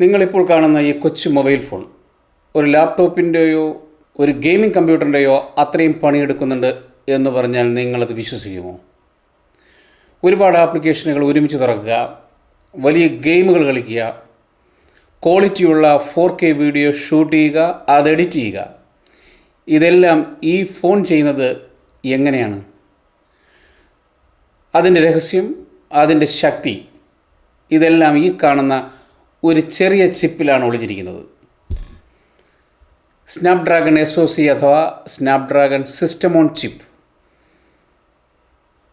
നിങ്ങളിപ്പോൾ കാണുന്ന ഈ കൊച്ചു മൊബൈൽ ഫോൺ ഒരു ലാപ്ടോപ്പിന്റെയോ ഒരു ഗെയിമിംഗ് കമ്പ്യൂട്ടറിന്റെയോ അത്രയും പണിയെടുക്കുന്നുണ്ട് എന്ന് പറഞ്ഞാൽ നിങ്ങളത് വിശ്വസിക്കുമോ? ഒരുപാട് ആപ്ലിക്കേഷനുകൾ ഒരുമിച്ച് തുറക്കുക വലിയ ഗെയിമുകൾ കളിക്കുക ക്വാളിറ്റിയുള്ള ഫോർ കെ വീഡിയോ ഷൂട്ട് ചെയ്യുക അത് എഡിറ്റ് ചെയ്യുക. ഇതെല്ലാം ഈ ഫോൺ ചെയ്യുന്നത് എങ്ങനെയാണ്? അതിന്റെ രഹസ്യം അതിന്റെ ശക്തി ഇതെല്ലാം ഈ കാണുന്ന ഒരു ചെറിയ ചിപ്പിലാണ് ഒളിഞ്ഞിരിക്കുന്നത്. സ്നാപ്ഡ്രാഗൺ എസ് ഒ സി അഥവാ സ്നാപ്ഡ്രാഗൺ സിസ്റ്റം ഓൺ ചിപ്പ്.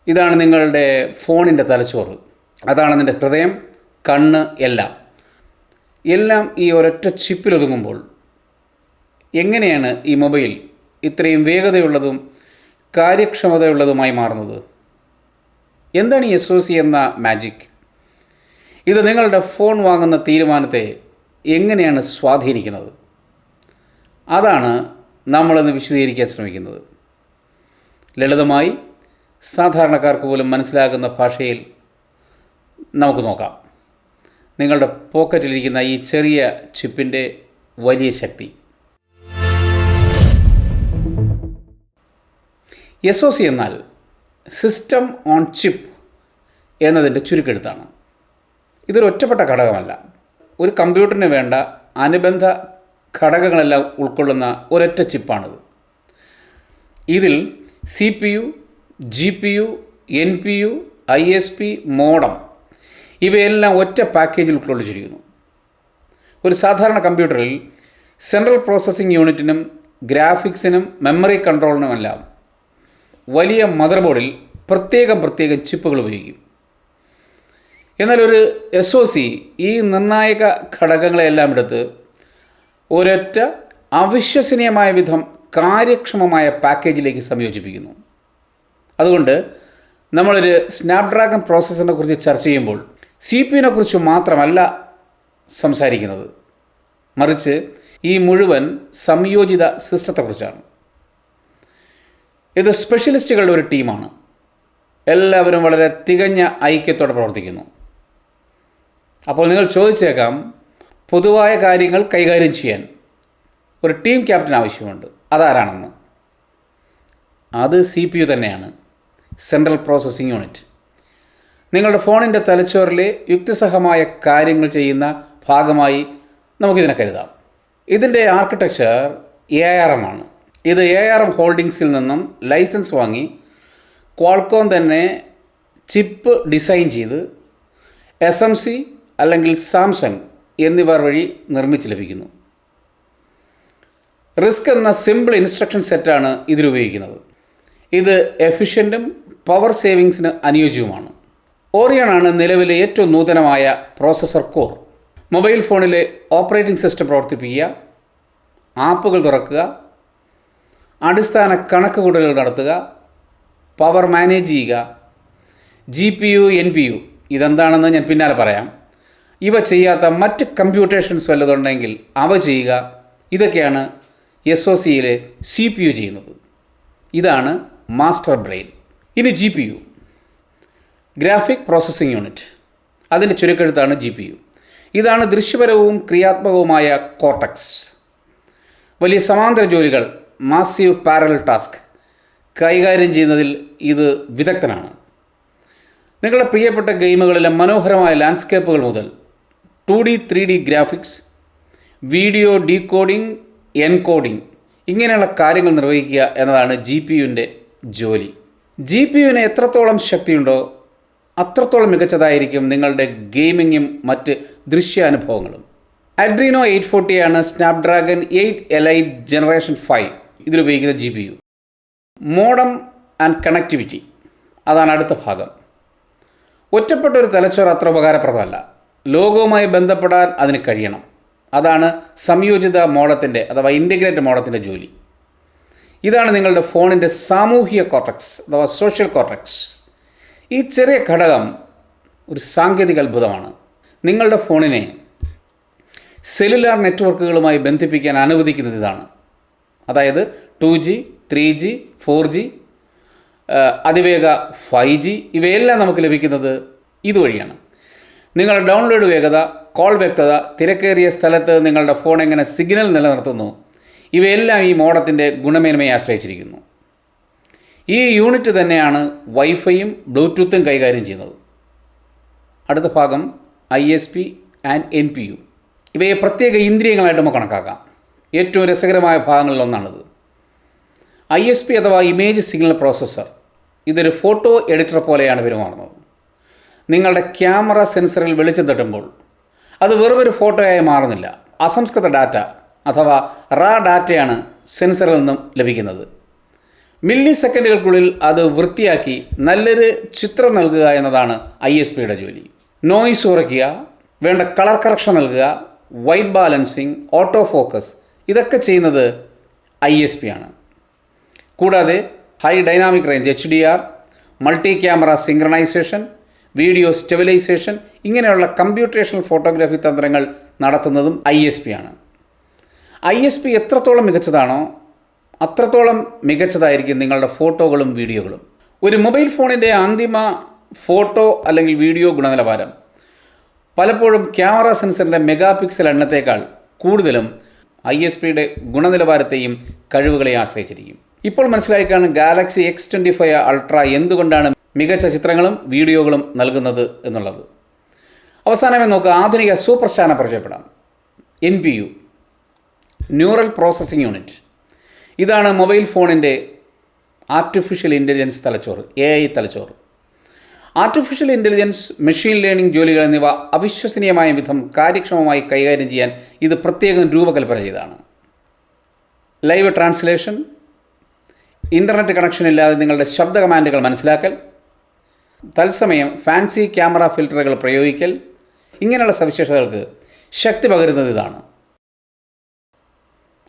ഇതാണ് നിങ്ങളുടെ ഫോണിന്റെ തലച്ചോറ്. അതാണ് നിന്റെ ഹൃദയം കണ്ണ് എല്ലാം. എല്ലാം ഈ ഒരൊറ്റ ചിപ്പിൽ ഒതുങ്ങുമ്പോൾ എങ്ങനെയാണ് ഈ മൊബൈൽ ഇത്രയും വേഗതയുള്ളതും കാര്യക്ഷമതയുള്ളതുമായി മാറുന്നത്? എന്താണ് ഈ എസ് ഒ സി എന്ന മാജിക്? ഇത് നിങ്ങളുടെ ഫോൺ വാങ്ങുന്ന തീരുമാനത്തെ എങ്ങനെയാണ് സ്വാധീനിക്കുന്നത്? അതാണ് നമ്മളിന്ന് വിശദീകരിക്കാൻ ശ്രമിക്കുന്നത്. ലളിതമായി സാധാരണക്കാർക്ക് പോലും മനസ്സിലാകുന്ന ഭാഷയിൽ നമുക്ക് നോക്കാം. നിങ്ങളുടെ പോക്കറ്റിലിരിക്കുന്ന ഈ ചെറിയ ചിപ്പിന്റെ വലിയ ശക്തി. എസ് ഒ സി എന്നാൽ സിസ്റ്റം ഓൺ ചിപ്പ് എന്നതിന്റെ ചുരുക്കെഴുത്താണ്. ഇതൊരു ഒറ്റപ്പെട്ട ഘടകമല്ല. ഒരു കമ്പ്യൂട്ടറിന് വേണ്ട അനുബന്ധ ഘടകങ്ങളെല്ലാം ഉൾക്കൊള്ളുന്ന ഒരൊറ്റ ചിപ്പാണിത്. ഇതിൽ C P U G P U N P U I S P modem ഇവയെല്ലാം ഒറ്റ പാക്കേജിൽ ഉൾക്കൊള്ളിച്ചിരിക്കുന്നു. ഒരു സാധാരണ കമ്പ്യൂട്ടറിൽ സെൻട്രൽ പ്രോസസ്സിംഗ് യൂണിറ്റിനും ഗ്രാഫിക്സിനും മെമ്മറി കൺട്രോളിനുമെല്ലാം വലിയ മദർ ബോർഡിൽ പ്രത്യേകം പ്രത്യേകം ചിപ്പുകൾ ഉപയോഗിക്കും. എന്നാൽ ഒരു എസ് ഒ സി ഈ നിർണായക ഘടകങ്ങളെല്ലാം എടുത്ത് ഒരൊറ്റ അവിശ്വസനീയമായ വിധം കാര്യക്ഷമമായ പാക്കേജിലേക്ക് സംയോജിപ്പിക്കുന്നു. അതുകൊണ്ട് നമ്മളൊരു സ്നാപ്ഡ്രാഗൺ പ്രോസസ്സറിനെ കുറിച്ച് ചർച്ച ചെയ്യുമ്പോൾ സി പി യുവിനെ കുറിച്ച് മാത്രമല്ല സംസാരിക്കുന്നത്. മറിച്ച് ഈ മുഴുവൻ സംയോജിത സിസ്റ്റത്തെക്കുറിച്ചാണ്. ഇത് സ്പെഷ്യലിസ്റ്റുകളുടെ ഒരു ടീമാണ് എല്ലാവരും വളരെ തികഞ്ഞ ഐക്യത്തോടെ പ്രവർത്തിക്കുന്നു. അപ്പോൾ നിങ്ങൾ ചോദിച്ചേക്കാം പൊതുവായ കാര്യങ്ങൾ കൈകാര്യം ചെയ്യാൻ ഒരു ടീം ക്യാപ്റ്റൻ ആവശ്യമുണ്ട്. അതാരാണെന്ന്? അത് സി പി യു തന്നെയാണ്. സെൻട്രൽ പ്രോസസ്സിംഗ് യൂണിറ്റ് നിങ്ങളുടെ ഫോണിന്റെ തലച്ചോറിലെ യുക്തിസഹമായ കാര്യങ്ങൾ ചെയ്യുന്ന ഭാഗമായി നമുക്കിതിനെ കരുതാം. ഇതിന്റെ ആർക്കിടെക്ചർ എ ആർ എം ആണ്. ഇത് എ ആർ എം ഹോൾഡിങ്സിൽ നിന്നും ലൈസൻസ് വാങ്ങി ക്വാൾക്കോം തന്നെ ചിപ്പ് ഡിസൈൻ ചെയ്ത് എസ് എം സി അല്ലെങ്കിൽ സാംസങ് എന്നിവർ വഴി നിർമ്മിച്ച് ലഭിക്കുന്നു. റിസ്ക് എന്ന സിമ്പിൾ ഇൻസ്ട്രക്ഷൻ സെറ്റാണ് ഇതിലുപയോഗിക്കുന്നത് ഇത് എഫിഷ്യന്റും പവർ സേവിങ്സിന് അനുയോജ്യവുമാണ്. ഓറിയണാണ് നിലവിലെ ഏറ്റവും നൂതനമായ പ്രോസസ്സർ കോർ. മൊബൈൽ ഫോണിലെ ഓപ്പറേറ്റിംഗ് സിസ്റ്റം പ്രവർത്തിപ്പിക്കുക ആപ്പുകൾ തുറക്കുക അടിസ്ഥാന കണക്കുകൂട്ടലുകൾ നടത്തുക പവർ മാനേജ് ചെയ്യുക G P U N P U ഇതെന്താണെന്ന് ഞാൻ പിന്നാലെ പറയാം. ഇവ ചെയ്യാത്ത മറ്റ് കമ്പ്യൂട്ടേഷൻസ് വല്ലതുണ്ടെങ്കിൽ അവ ചെയ്യുക. ഇതൊക്കെയാണ് എസ് ഒ സിയിലെ സി പി യു ചെയ്യുന്നത്. ഇതാണ് മാസ്റ്റർ ബ്രെയിൻ. ഇനി G P U graphic processing unit. അതിന്റെ ചുരുക്കെഴുത്താണ് ജി പി യു ഇതാണ് ദൃശ്യപരവും ക്രിയാത്മകവുമായ കോർട്ടക്സ്. വലിയ സമാന്തര ജോലികൾ മാസീവ് പാരൽ ടാസ്ക്. കൈകാര്യം ചെയ്യുന്നതിൽ ഇത് വിദഗ്ധനാണ്. നിങ്ങളുടെ പ്രിയപ്പെട്ട ഗെയിമുകളിലെ മനോഹരമായ ലാൻഡ്സ്കേപ്പുകൾ മുതൽ two D three D graphics video decoding encoding ഇങ്ങനെയുള്ള കാര്യങ്ങൾ നിർവഹിക്കുക എന്നതാണ് ജി പി യുവിന്റെ ജോലി. ജി പി യുവിന് എത്രത്തോളം ശക്തിയുണ്ടോ അത്രത്തോളം മികച്ചതായിരിക്കും നിങ്ങളുടെ ഗെയിമിങ്ങും മറ്റ് ദൃശ്യാനുഭവങ്ങളും. Adreno eight ഫോർട്ടിയാണ് Snapdragon eight elite generation five ഇതിലുപയോഗിക്കുന്ന G P U modem and connectivity അതാണ് അടുത്ത ഭാഗം. ഒറ്റപ്പെട്ട ഒരു തലച്ചോറ് അത്ര ഉപകാരപ്രദമല്ല. ലോകവുമായി ബന്ധപ്പെടാൻ അതിന് കഴിയണം. അതാണ് സംയോജിത മോഡത്തിന്റെ അഥവാ ഇന്റഗ്രേറ്റഡ് മോഡത്തിന്റെ ജോലി. ഇതാണ് നിങ്ങളുടെ ഫോണിന്റെ സാമൂഹിക കോർട്ടക്സ് അഥവാ സോഷ്യൽ കോർട്ടക്സ് ഈ ചെറിയ ഘടകം ഒരു സാങ്കേതിക അത്ഭുതമാണ്. നിങ്ങളുടെ ഫോണിനെ സെല്ലുലാർ നെറ്റ്വർക്കുകളുമായി ബന്ധിപ്പിക്കാൻ അനുവദിക്കുന്നത് ഇതാണ്. അതായത് two G three G four G അതിവേഗ ഫൈവ് ജി ഇവയെല്ലാം നമുക്ക് ലഭിക്കുന്നത് ഇതുവഴിയാണ്. നിങ്ങളുടെ ഡൗൺലോഡ് വേഗത കോൾ വ്യക്തത തിരക്കേറിയ സ്ഥലത്ത് നിങ്ങളുടെ ഫോൺ എങ്ങനെ സിഗ്നൽ നിലനിർത്തുന്നു? ഇവയെല്ലാം ഈ മോഡത്തിന്റെ ഗുണമേന്മയെ ആശ്രയിച്ചിരിക്കുന്നു. ഈ യൂണിറ്റ് തന്നെയാണ് വൈഫൈയും ബ്ലൂടൂത്തും കൈകാര്യം ചെയ്യുന്നത്. അടുത്ത ഭാഗം I S P and N P U ഇവയെ പ്രത്യേക ഇന്ദ്രിയങ്ങളായിട്ട് നമുക്ക് കണക്കാക്കാം. ഏറ്റവും രസകരമായ ഭാഗങ്ങളിലൊന്നാണിത് ഐ എസ് പി അഥവാ ഇമേജ് സിഗ്നൽ പ്രോസസ്സർ ഇതൊരു ഫോട്ടോ എഡിറ്റർ പോലെയാണ് പെരുമാറുന്നത്. നിങ്ങളുടെ ക്യാമറ സെൻസറിൽ വെളിച്ചം തട്ടുമ്പോൾ അത് വെറുമൊരു ഫോട്ടോയായി മാറുന്നില്ല. അസംസ്കൃത ഡാറ്റ അഥവാ റാ ഡാറ്റയാണ് സെൻസറിൽ നിന്നും ലഭിക്കുന്നത്. മില്ലി സെക്കൻഡുകൾക്കുള്ളിൽ അത് വൃത്തിയാക്കി നല്ലൊരു ചിത്രം നൽകുക എന്നതാണ് ഐ എസ് പിയുടെ ജോലി. നോയിസ് കുറയ്ക്കുക വേണ്ട കളർ കറക്ഷൻ നൽകുക വൈറ്റ് ബാലൻസിങ് ഓട്ടോ ഫോക്കസ് ഇതൊക്കെ ചെയ്യുന്നത് ഐ എസ് പി ആണ് കൂടാതെ high dynamic range H D R multi camera synchronisation video stabilisation ഇങ്ങനെയുള്ള കമ്പ്യൂട്ടേഷണൽ ഫോട്ടോഗ്രാഫി തന്ത്രങ്ങൾ നടത്തുന്നതും ഐ എസ് പി ആണ്. ഐ എസ് പി എത്രത്തോളം മികച്ചതാണോ അത്രത്തോളം മികച്ചതായിരിക്കും നിങ്ങളുടെ ഫോട്ടോകളും വീഡിയോകളും. ഒരു മൊബൈൽ ഫോണിന്റെ അന്തിമ ഫോട്ടോ അല്ലെങ്കിൽ വീഡിയോ ഗുണനിലവാരം. പലപ്പോഴും ക്യാമറ സെൻസറിന്റെ മെഗാ പിക്സൽ എണ്ണത്തേക്കാൾ കൂടുതലും ഐ എസ് പിയുടെ ഗുണനിലവാരത്തെയും കഴിവുകളെയും ആശ്രയിച്ചിരിക്കും. ഇപ്പോൾ മനസ്സിലായിക്കാണ് Galaxy X twenty five Ultra എന്തുകൊണ്ടാണ് മികച്ച ചിത്രങ്ങളും വീഡിയോകളും നൽകുന്നത് എന്നുള്ളത്. അവസാനമായി നോക്കുക ആധുനിക സൂപ്പർ സ്റ്റാറിനെ പരിചയപ്പെടാം. N P U neural processing unit ഇതാണ് മൊബൈൽ ഫോണിന്റെ ആർട്ടിഫിഷ്യൽ ഇന്റലിജൻസ് തലച്ചോറ് എ ഐ തലച്ചോറ്. ആർട്ടിഫിഷ്യൽ ഇന്റലിജൻസ് മെഷീൻ ലേണിംഗ് ജോലികൾ എന്നിവ അവിശ്വസനീയമായ വിധം കാര്യക്ഷമമായി കൈകാര്യം ചെയ്യാൻ ഇത് പ്രത്യേകം രൂപകൽപ്പന ചെയ്തതാണ്. ലൈവ് ട്രാൻസ്ലേഷൻ ഇന്റർനെറ്റ് കണക്ഷൻ ഇല്ലാതെ നിങ്ങളുടെ ശബ്ദ കമാൻഡുകൾ മനസ്സിലാക്കൽ തത്സമയം ഫാൻസി ക്യാമറ ഫിൽറ്ററുകൾ പ്രയോഗിക്കൽ ഇങ്ങനെയുള്ള സവിശേഷതകൾക്ക് ശക്തി പകരുന്നത് ഇതാണ്.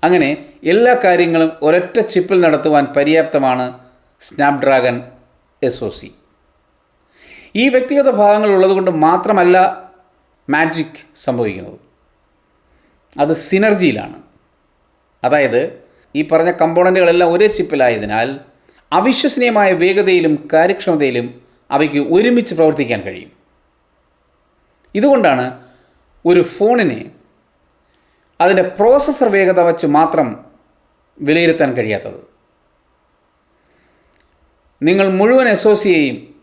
അങ്ങനെ എല്ലാ കാര്യങ്ങളും ഒരൊറ്റ ചിപ്പിൽ നടത്തുവാൻ പര്യാപ്തമാണ് സ്നാപ്ഡ്രാഗൺ എസ് ഒ സി. ഈ വ്യക്തിഗത ഭാഗങ്ങൾ ഉള്ളതുകൊണ്ട് മാത്രമല്ല മാജിക് സംഭവിക്കുന്നത്. അത് സിനർജിയിലാണ്. അതായത് ഈ പറഞ്ഞ കമ്പോണന്റുകളെല്ലാം ഒരേ ചിപ്പിലായതിനാൽ അവിശ്വസനീയമായ വേഗതയിലും കാര്യക്ഷമതയിലും അവയ്ക്ക് ഒരുമിച്ച് പ്രവർത്തിക്കാൻ കഴിയും. ഇതുകൊണ്ടാണ് ഒരു ഫോണിനെ അതിന്റെ പ്രോസസ്സർ വേഗത വച്ച് മാത്രം വിലയിരുത്താൻ കഴിയാത്തത്. നിങ്ങൾ മുഴുവൻ എസോസിയെയും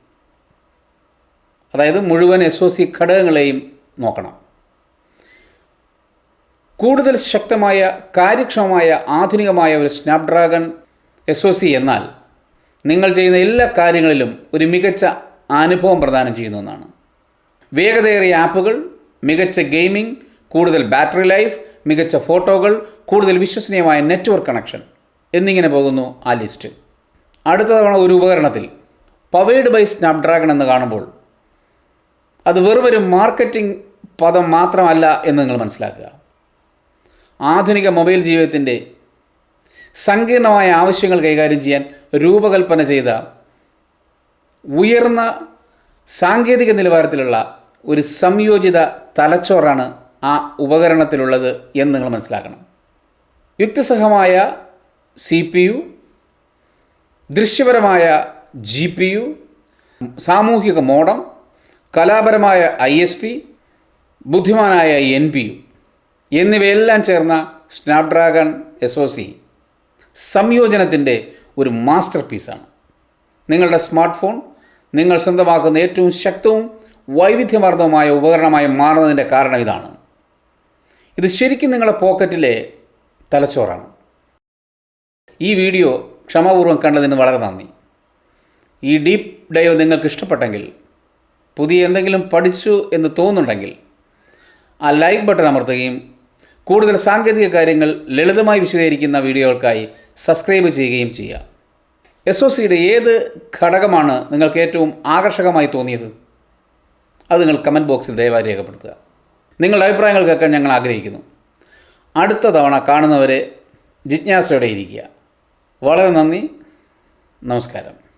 അതായത് മുഴുവൻ എസോസി ഘടകങ്ങളെയും നോക്കണം. കൂടുതൽ ശക്തമായ കാര്യക്ഷമമായ ആധുനികമായ ഒരു സ്നാപ്ഡ്രാഗൺ എസ് ഒ സി എന്നാൽ നിങ്ങൾ ചെയ്യുന്ന എല്ലാ കാര്യങ്ങളിലും ഒരു മികച്ച അനുഭവം പ്രദാനം ചെയ്യുന്ന ഒന്നാണ്. വേഗതയേറിയ ആപ്പുകൾ മികച്ച ഗെയിമിംഗ് കൂടുതൽ ബാറ്ററി ലൈഫ് മികച്ച ഫോട്ടോകൾ കൂടുതൽ വിശ്വസനീയമായ നെറ്റ്വർക്ക് കണക്ഷൻ എന്നിങ്ങനെ പോകുന്നു ആ ലിസ്റ്റ്. അടുത്ത തവണ ഒരു ഉപകരണത്തിൽ പവേഡ് ബൈ സ്നാപ്ഡ്രാഗൺ എന്ന് കാണുമ്പോൾ അത് വെറുമൊരു മാർക്കറ്റിംഗ് പദം മാത്രമല്ല എന്ന് നിങ്ങൾ മനസ്സിലാക്കുക. ആധുനിക മൊബൈൽ ജീവിതത്തിന്റെ സങ്കീർണമായ ആവശ്യങ്ങൾ കൈകാര്യം ചെയ്യാൻ രൂപകൽപ്പന ചെയ്ത ഉയർന്ന സാങ്കേതിക നിലവാരത്തിലുള്ള ഒരു സംയോജിത തലച്ചോറാണ് ആ ഉപകരണത്തിലുള്ളത് എന്ന് നിങ്ങൾ മനസ്സിലാക്കണം. യുക്തിസഹമായ സി പി യു ദൃശ്യപരമായ ജി പി യു സാമൂഹിക മോഡം കലാപരമായ ഐ എസ് പി ബുദ്ധിമാനായ എൻ പി യു എന്നിവയെല്ലാം ചേർന്ന സ്നാപ്ഡ്രാഗൺ എസ് ഒ സി സംയോജനത്തിന്റെ ഒരു മാസ്റ്റർ പീസാണ്. നിങ്ങളുടെ സ്മാർട്ട് ഫോൺ നിങ്ങൾ സ്വന്തമാക്കുന്ന ഏറ്റവും ശക്തവും വൈവിധ്യമാർദ്ദവുമായ ഉപകരണമായി മാറുന്നതിന്റെ കാരണം ഇതാണ്. ഇത് ശരിക്കും നിങ്ങളുടെ പോക്കറ്റിലെ തലച്ചോറാണ്. ഈ വീഡിയോ ക്ഷമാപൂർവം കണ്ടതിന് വളരെ നന്ദി. ഈ ഡീപ്പ് ഡൈവ് നിങ്ങൾക്ക് ഇഷ്ടപ്പെട്ടെങ്കിൽ പുതിയ എന്തെങ്കിലും പഠിച്ചു എന്ന് തോന്നുന്നുണ്ടെങ്കിൽ ആ ലൈക്ക് ബട്ടൺ അമർത്തുകയും കൂടുതൽ സാങ്കേതിക കാര്യങ്ങൾ ലളിതമായി വിശദീകരിക്കുന്ന വീഡിയോകൾക്കായി സബ്സ്ക്രൈബ് ചെയ്യുകയും ചെയ്യുക എസ് ഒ സിയുടെ ഏത് ഘടകമാണ് നിങ്ങൾക്ക് ഏറ്റവും ആകർഷകമായി തോന്നിയത്? അത് നിങ്ങൾ കമന്റ് ബോക്സിൽ ദയവായി രേഖപ്പെടുത്തുക. നിങ്ങളുടെ അഭിപ്രായങ്ങൾ കേൾക്കാൻ ഞങ്ങൾ ആഗ്രഹിക്കുന്നു. അടുത്ത തവണ കാണുന്നവരെ ജിജ്ഞാസയോടെ ഇരിക്കുക. വളരെ നന്ദി. നമസ്കാരം.